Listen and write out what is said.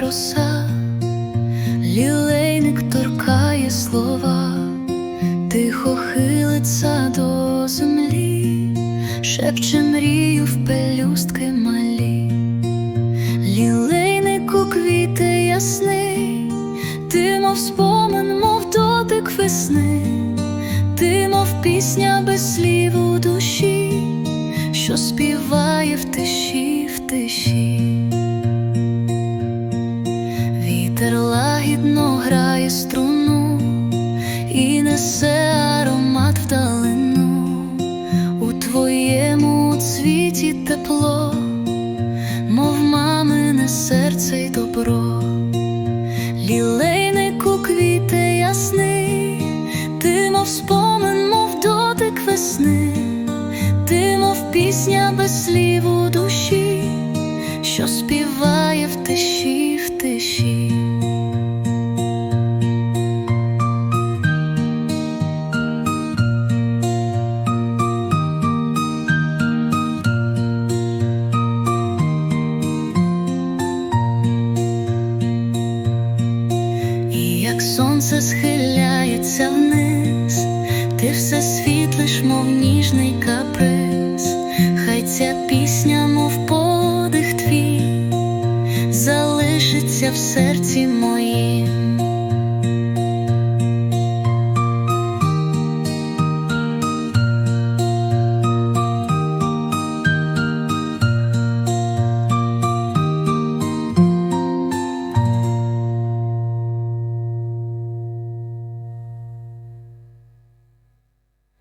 роса, лілейник торкає слова, тихо хилиться до землі, шепче мрію в пелюстки малі, лілейнику квіти ясний, ти мов спомин, мов дотик весни, ти мов пісня без слів у душі, що співає в тиші, в тиші. Вітер лагідно грає струну і несе аромат вдалину. У твоєму цвіті тепло, мов мамине серце й добро, лілейнику квіте ясний, ти, мов спомин, мов дотик весни, ти, мов пісня без слів у душі, що співає в тиші. сонце схиляється вниз, ти все світлиш, мов ніжний каприз, хай ця пісня, мов подих твій, залишиться в серці моїм.